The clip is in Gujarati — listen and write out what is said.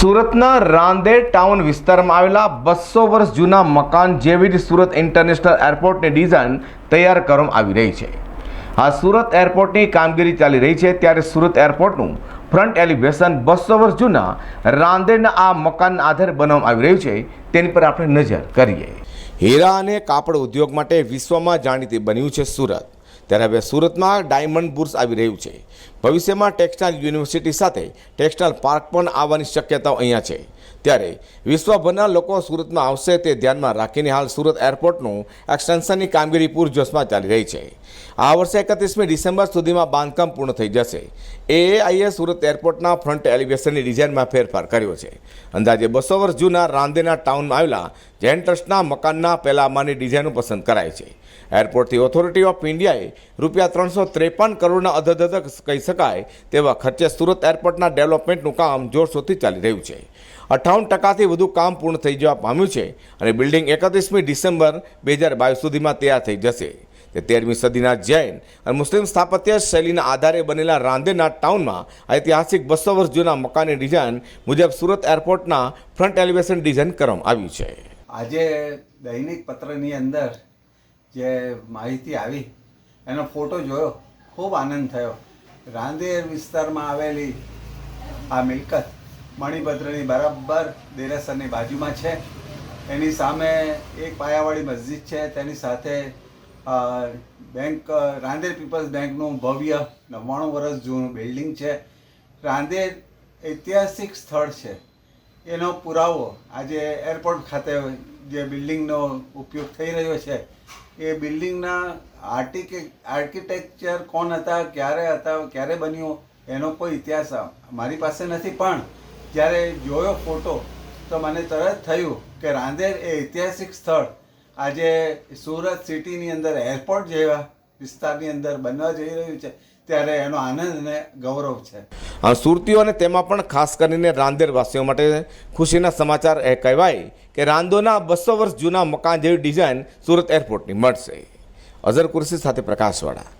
સુરતના રાંદેર ટાઉન વિસ્તારમાં આવેલા બસો વર્ષ જૂના મકાન જેવી જ સુરત ઇન્ટરનેશનલ એરપોર્ટની ડિઝાઇન તૈયાર કરવામાં આવી રહી છે. આ સુરત એરપોર્ટની કામગીરી ચાલી રહી છે ત્યારે સુરત એરપોર્ટનું ફ્રન્ટ એલિવેશન બસો વર્ષ જૂના રાંદેરના આ મકાનના આધારે બનાવવામાં આવી રહ્યું છે. તેની પર આપણે નજર કરીએ. હીરા અને કાપડ ઉદ્યોગ માટે વિશ્વમાં જાણીતી બન્યું છે સુરત. ત્યારે હવે સુરતમાં ડાયમંડ બુર્સ આવી રહ્યું છે. ભવિષ્યમાં ટેક્સટાઇલ યુનિવર્સિટી સાથે ટેક્સટાઇલ પાર્ક પણ આવવાની શક્યતાઓ અહીંયા છે. ત્યારે વિશ્વભરના લોકો સુરતમાં આવશે તે ધ્યાનમાં રાખીને હાલ સુરત એરપોર્ટનું એક્સટેન્શનની કામગીરી પૂરજોશમાં ચાલી રહી છે. આ વર્ષે એકત્રીસમી ડિસેમ્બર સુધીમાં બાંધકામ પૂર્ણ થઈ જશે. એએઆઈએ સુરત એરપોર્ટના ફ્રન્ટ એલિવેશનની ડિઝાઇનમાં ફેરફાર કર્યો છે. અંદાજે બસો વર્ષ જૂના રાંદેના ટાઉનમાં આવેલા જૈન ટ્રસ્ટના મકાનના પહેલા માળની ડિઝાઇનો પસંદ કરાય છે. એરપોર્ટથી ઓથોરિટી ઓફ ઇન્ડિયાએ રૂપિયા ત્રણસો ત્રેપન કરોડના અધધધક કહી શકાય તેવા ખર્ચે સુરત એરપોર્ટના ડેવલપમેન્ટનું કામ જોરશોરથી ચાલી રહ્યું છે. અઠ્ઠાવન ટકાથી વધુ કામ પૂર્ણ થઈ જવા પામ્યું છે અને બિલ્ડિંગ એકત્રીસમી ડિસેમ્બર બે હજાર બાવીસ સુધીમાં તૈયાર થઈ જશે. તે તેરમી સદીના જૈન અને મુસ્લિમ સ્થાપત્ય શૈલીના આધારે બનેલા રાંદેના ટાઉનમાં ઐતિહાસિક બસો વર્ષ જૂના મકાનની ડિઝાઇન મુજબ સુરત એરપોર્ટના ફ્રન્ટ એલિવેશન ડિઝાઇન કરવામાં આવ્યું છે. આજે દૈનિક પત્રની અંદર જે માહિતી આવી, એનો ફોટો જોયો, ખૂબ આનંદ થયો. રાંદેર વિસ્તારમાં આવેલી આ મિલકત મણિભદ્રની બરાબર દેરાસરની બાજુમાં છે. એની સામે એક પાયાવાળી મસ્જિદ છે. તેની સાથે બેંક રાંદેર પીપલ્સ બેંકનું ભવ્ય નવ્વાણું વર્ષ જૂનું બિલ્ડિંગ છે. રાંદેર ઐતિહાસિક સ્થળ છે. એનો પુરાવો આજે એરપોર્ટ ખાતે જે બિલ્ડિંગનો ઉપયોગ થઈ રહ્યો છે, એ બિલ્ડિંગના આર્ટિકે, આર્કિટેક્ચર કોણ હતા, ક્યારે હતા, ક્યારે બન્યું, એનો કોઈ ઇતિહાસ મારી પાસે નથી. પણ જ્યારે જોયો ફોટો, તો મને તરત થયું કે રાંદેર એ ઐતિહાસિક સ્થળ. આજે સુરત સિટીની અંદર એરપોર્ટ જેવા વિસ્તારની અંદર બનવા જઈ રહ્યું છે, ત્યારે એનો આનંદ અને ગૌરવ છે. સુરતીઓ અને તેમાં પણ ખાસ કરીને રાંદેર વાસીઓ માટે ખુશીના સમાચાર એ કહેવાય કે રાંદોના બસો વર્ષ જૂના મકાન જેવી ડિઝાઇન સુરત એરપોર્ટની મળશે. અઝર કુર્સી સાથે પ્રકાશવાળા.